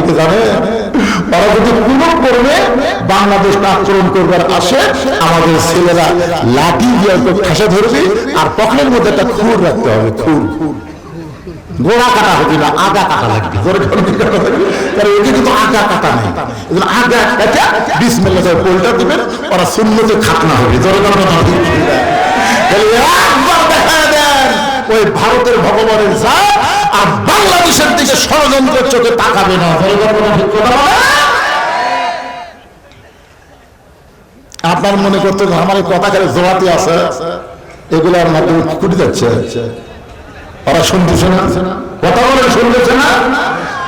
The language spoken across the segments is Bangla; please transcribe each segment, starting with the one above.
অনেকে জানে ওরা যদি কোনো করবে বাংলাদেশটা আক্রমণ করবার আসে, আমাদের ছেলেরা লাঠি দিয়ে একটু ধরবে, আর পকেটের মধ্যে একটা খুর রাখতে হবে, খুর। গোড়া কাটা হবে না, আগা কাটা লাগবে। কারণ এটি কিন্তু আগা কাটা নেই। আগা কাটা, বিসমিল্লাহ করে পোলটা দিবেন, ওরা শূন্যতে খাতনা হবে, জোরে দেখা দেন, ওই ভারতের ভগবানের যা আর বাংলাদেশের দিকে ষড়যন্ত্রের চোখে তাকাবে না। করে? আপনার মনে করতে আমার কথা খালি জোয়াতে আছে। এগুলোর মাধ্যমে কুটি যাচ্ছে। ওরা শুনতেছে না। কথা বলে শুনতেছে না।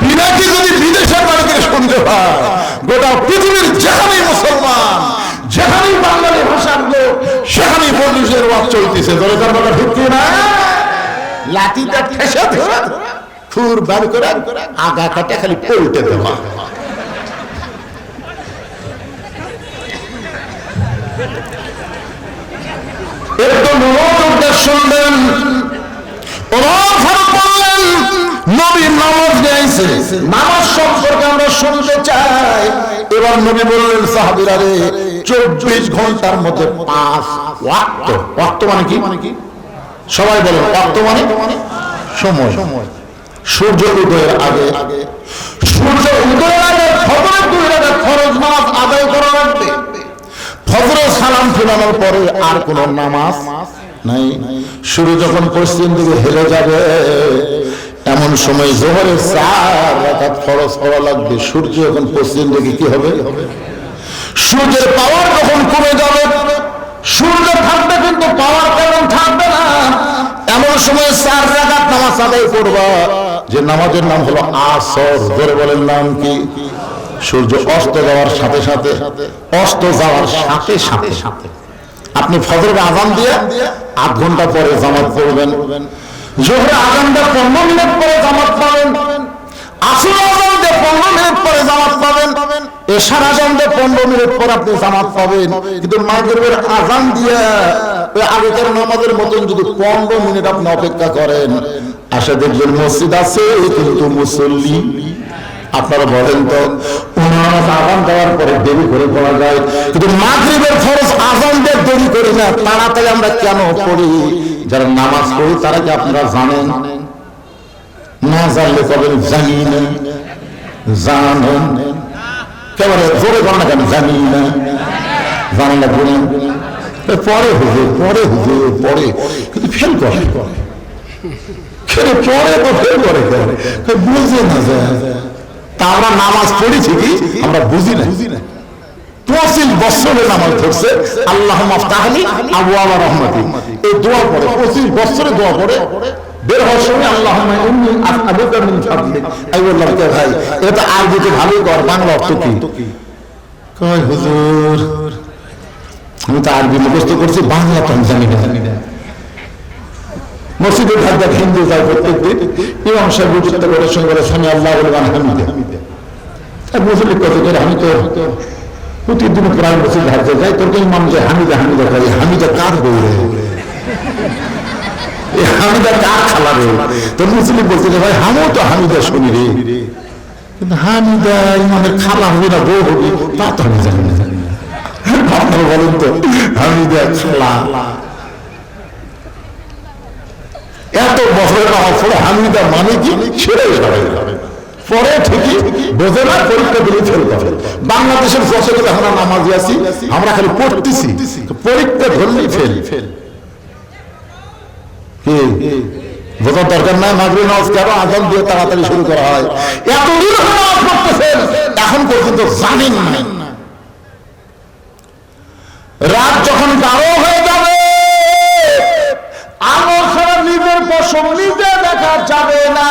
পিনাকি যদি বিদেশের বাড়ি শুনতে পায়, গোটা পৃথিবীর যেখানেই মুসলমান, যেখানেই বাঙালি ভাষার লোক, সেখানেই পরিবেশের ওয়াজ চলতেছে। কথা ঠিক না? লাঠিটা ঠেসে ধরে খুর বার করে আগা খালি পল্টে দেওয়া। ওমর বললেন নবী নামাজ গাইছে। আমরা শুনতে চাই। এবার নবী বললেন, সাহাবীরা রে, চব্বিশ ঘণ্টার মধ্যে পাঁচ ওয়াক্ত। মানে কি মানে কি? সবাই বলেন ওয়াক্ত মানে সময়। সূর্য উদয়ের আগে। সূর্য উদয়ের আগে। ফজরের দুই রাকাত ফরজ নামাজ আদায় করা লাগবে। ফজরের সালাম ফেরানোর পরে আর কোন নামাজ নাই। যখন পশ্চিম দিকে হেলে যাবে এমন সময় জোহরের চার ফরজ করা লাগবে। সূর্য যখন পশ্চিম দিকে কি হবে? সূর্যের পাওয়ার যখন কমে যাবে সূর্য থাকবে কিন্তু পাওয়ার তেমন থাকবে? এমন সময় চার রাকাত নামাজ আদায় করবা, যে নামাজের নাম হলো আসর। ধরে বলেন নাম কি? সূর্য অস্ত যাওয়ার সাথে সাথে, অস্ত যাওয়ার সাথে সাথে। সাথে আপনি ফজরের আজান দিয়ে আধ ঘণ্টা পরে জামাত পড়বেন। জোহরে আজানটা পনেরো মিনিট পরে জামাত পাবেন। আসল আজান পনেরো মিনিট পরে জামাত পাবেন। এশার পনেরো মিনিট পর আপনি জামাত পাবেন। কিন্তু মাগরিবের আজান দিয়ে ওই আগেকার নামাজের মতন যদি পনেরো মিনিট আপনি অপেক্ষা করেন দেখবেন মসজিদ আছে কিন্তু মুসল্লি আপনারা বলেন তো নামাজ আজান দেওয়ার পরে দেরি করে পড়া যায়। কিন্তু মাগরিবের ফরজ আজান দিয়ে দেরি করি না তাড়াতাড়ি আমরা কেন পড়ি? যারা নামাজ পড়ি তারা কি আপনারা জানেন? না জানলে কবেন জানি না। জানেন। কেবারে জোরে কর না কেন? জানি না জানি না পরে হুজুর পরে হুজুর, পরে। কিন্তু ফেল করে। পরে তো ফেল করে বুঝে না তা আমরা নামাজ পড়েছি কি? আমরা বুঝি না। পঁচিশ বছরে নামাজ ধরছে আল্লাহ আবু আবার রহমতি। এই দোয়া পড়ে, পঁচিশ বছরে দোয়া পড়ে। বের হওয়ার সময় আল্লাহ আমি বললাম, কে ভাই, এটা আরবিতে ভালোই কর, বাংলা অর্থ কি? আমি তো আরবি মুখস্থ করছি, বাংলা তো মসজিদে তো যাই, তোর হামিদা হামিদা হামিদা কার এই হামিদা কার খালা রে তো মুসলিম বলছে যে ভাই তো হামিদা শুনি রে। কিন্তু হামিদা ইমামের খালা হবে না, বউ হবে, তা তো আমি জানি না। আপনারা বলেন তো, হামিদা খালা। এত বছরের হামিদা মানে কি? ছেড়ে যাবে পরে ঠিকই বোঝে না, পরীক্ষা দিলে বাংলাদেশের যতগুলো আমরা নামাজি আছি, আমরা খালি পড়তেছি। পরীক্ষা ধরলেই ফেল ফেল। কি? বোঝার দরকার নাই মাগরি নামাজ কেন দিয়ে তাড়াতাড়ি শুরু করা হয়? এতদিন এখন পর্যন্ত জানেন না রাত যখন গাঢ় হয়ে যাবে আলো ছাড়া নিজের পশম নিজে দেখা যাবে না।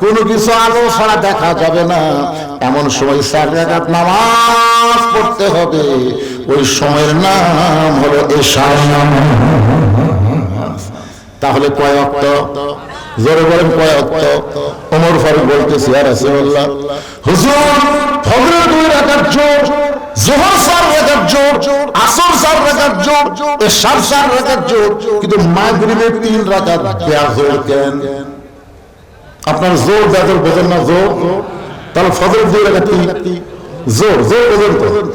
কোনো কিছু আলো ছাড়া দেখা যাবে না। এমন সময় চার রাকাত নামাজ পড়তে হবে। ওই সময়ের নাম হলো এশার নামাজ তাহলে কয় অক্ত? জোরে বলেন কয় অক্ত? ওমর ফারুক বলতেছি আর রাসূলুল্লাহ, হুজুর, ফজরের দুই রাকাত জোর, জোহর চার রাকাত জোর, আসর চার রাকাত জোর, এশার চার রাকাত জোর, কিন্তু মাগরিবের তিন রাকাত বেজোর কেন আপনার জোর বেজোর বোঝেন না জোর? তাহলে ফজর দুই রাকাত কি? জোর জোর পর্যন্ত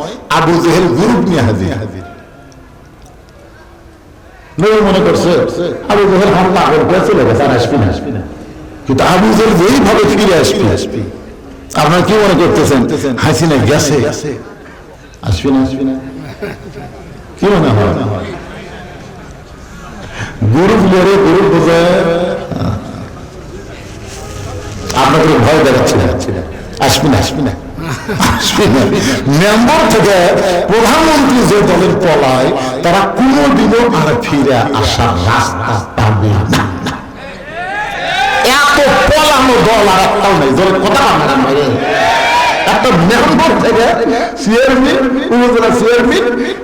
আবু জেহেল গ্রুপ নিয়ে হাজির। নবী মনে করছে, আবু জেহেল গেছে, আর আসবি না কিন্তু আবু জেহেল যেইভাবে ফিরে আসবি আসবি আপনারা কি মনে করতেছেন? হাসিনা গেছে। আসবি না আসবি না। কি মনে হয়? গুরু বুঝে গুরু বুঝে। আপনাদের ভয় দেখাচ্ছি না। আসবি না আসবি না। মেম্বার থেকে প্রধানমন্ত্রী যে দলের পলায়, তারা কোনোদিনও আর ফিরে আসার রাস্তা পাবে না। এত পলানো দল আর একটাও নেই। দলের কথা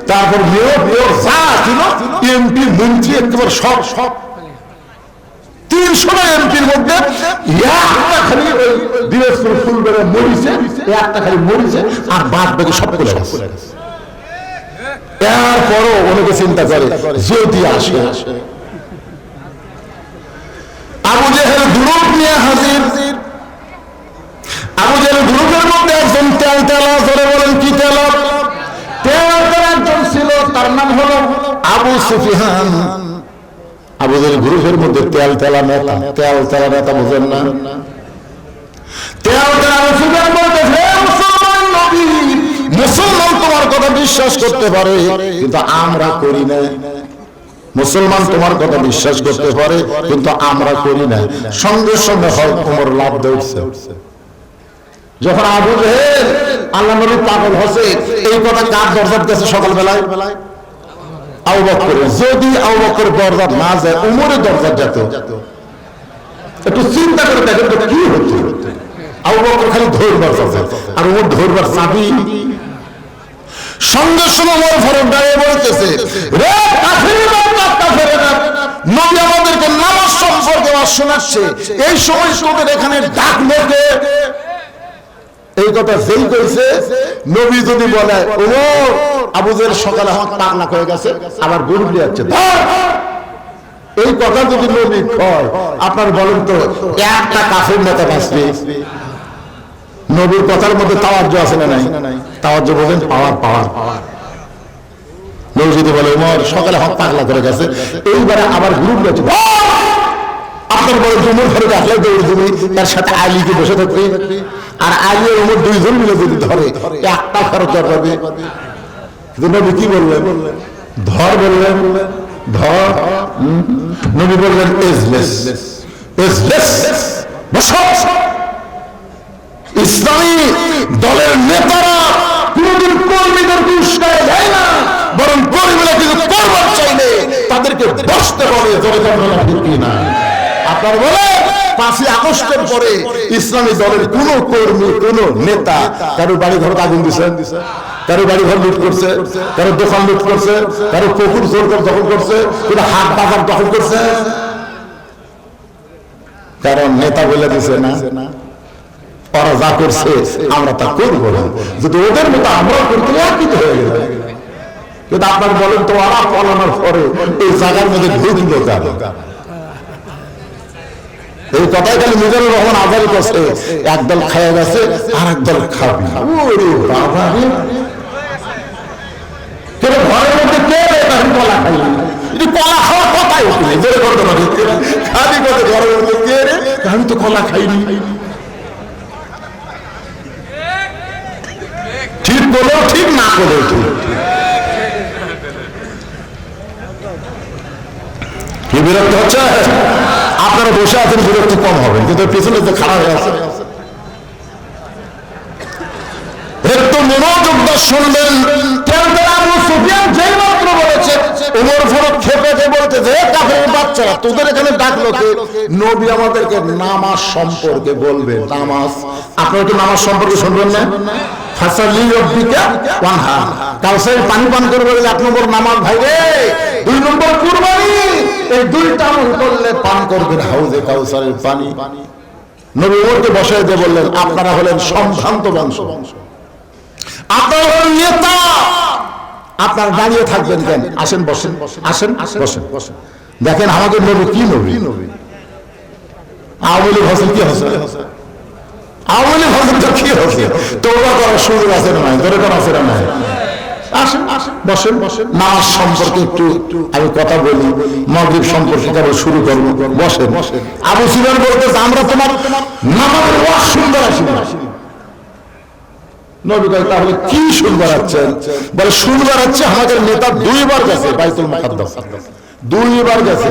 তারপর মেয়র মেয়র যা ছিল, এমপি, মন্ত্রী, একেবারে সব সব তিনশো এমপির মধ্যে একটা খালি দিনাজপুর ফুল মরিছে একটা খালি মরিছে আর বাদ বাকি সব করে এরপরও অনেকে চিন্তা করে যদি আসে। আবু জেহেল দুরূপ নিয়ে হাজির। আবু জেহেল দুরূপের মধ্যে একজন তেল তেলা ধরে বলেন, কি তেল? তেল একজন ছিল, তার নাম হলো আবু সুফিহান আবু জেহেল গ্রুপের মধ্যে তেল তেলা নেতা, তেল তেলা নেতা বুঝেন না? মুসলমান তোমার কথা বিশ্বাস করতে পারে, কিন্তু আমরা করি না। মুসলমান তোমার কথা বিশ্বাস করতে পারে, কিন্তু আমরা করি না। সঙ্গে সঙ্গে হয় তোমার লাভ দৌড়ছে যখন আবু জেহেল, আল্লাহ নবী পাগল হসে এই কথা কার দরজার কাছে সকালবেলায়? বেলায় যদি আবু দরজা না যায়, উমরের দরজা যেত। একটু চিন্তা করে দেখেন তো কি হচ্ছে। আবু খালি ধরবার চাচ্ছে আর উমর ধরবার চাবি। সঙ্গে সঙ্গে ওমর ফারুক দাঁড়িয়ে বলতেছে, রে কাফিররা না। কাফিররা নবী আমাদেরকে নামাজ সম্পর্কে শোনাচ্ছে এই সময় তোদের এখানে ডাক এই কথা যেই কইছে, নবী যদি বলে ওমর আবুজের সকালে আমার পাগলা হয়ে গেছে, আবার গরু নিয়ে যাচ্ছে এই কথা যদি নবী কয়, আপনার বলেন তো, একটা কাফের নেতা বাঁচবে? নবীর কথার মধ্যে তাওয়াজ্য আছে না নাই? তাওয়াজ্য বলেন, পাওয়ার পাওয়ার। নবী যদি বলে ওমর সকালে আমার পাগলা করে গেছে, এইবারে আবার গ্রুপ গেছে আপনার বড় জমুর ঘরে আসলে দৌড় দিবি তার সাথে আলীকে বসে থাকবে? আর আর ওমর দুইজন মিলে যদি ধরে একটা খরচ কিন্তু নবী কি বললেন? ধর বললেন, ধর। নবী বললেন ইসলামী দলের নেতারা কর্মীদের না, বরং কর্মীরা চাইলে তাদেরকে বসতে হবে না। আপনার বলে পাঁচই আগস্টের পরে ইসলামী দলের কোন কর্মী, কোন নেতা কারও বাড়ি ঘর আগুন দিছে, কারও বাড়ি ঘর লুট করছে, কারও দোকান লুট করছে, কারও পুকুর জোর করে দখল করছে কারও হাট বাজার দখল করছে। কারণ নেতা বলে দিছে না, ওরা যা করছে, আমরা তা করব না। যদি ওদের মতো আমরা করতে একই হয়ে গেল। কিন্তু আপনার বলেন তো, ওরা পলানোর পরে এই জায়গার মধ্যে ঢুকলো কেন? এই কথাই খালি মিজানুর রহমান আজারি করছে। একদল খাওয়া গেছে আর একদল খাবি বাবা কে কলা খাই এটি কলা খাওয়ার কথাই উঠে জোরে ঠিক বলেও ঠিক না বলেও ঠিক। কি বিরক্ত হচ্ছে? আপনারা বসে আছেন বিরক্ত কম হবে, কিন্তু পিছনে তো খারাপ হয়ে আছে। তোদের এখানে ডাকলো নামাজ সম্পর্কে বলবে, নামাজ। নামাজ সম্পর্কে পানি পান করবে এক নম্বর নামাজ ভাই রে। দুই নম্বর কুরবানি। এই দুইটা আমল করলে পান করবেন হাউজে কাউসারের পানি। নবী উমরকে বসায় দিয়ে বললেন, আপনারা হলেন সম্ভ্রান্ত বংশ। আপনারা হলেন নেতা। আপনারা দাঁড়িয়ে থাকবেন কেন? আসেন, বসেন আসেন, বসেন। বসেন দেখেন আমাদের নবী কি নবী? আওয়ামী লীগ হোসেন কি হোসেন আওয়ামী লীগ হোসেন তো কি হোসেন তোমরা করার সুযোগ আছে না নাই? তোরে করা আছে না নাই? আসেন আসেন। বসেন। বসেন। নামাজ সম্পর্কে একটু আমি কথা বলি। মগরিব সম্পর্কে কেবল শুরু করব। বসেন। বসেন। আবু সিফান বলতেছে আমরা তোমার নামাজের ওয়াজ শুনতে আসি নবী কয় তাহলে কি শুনবার আছেন বলে শুনবার আছে আমাদের নেতা দুইবার গেছে বাইতুল মুকাদ্দাস। দুইবার গেছে।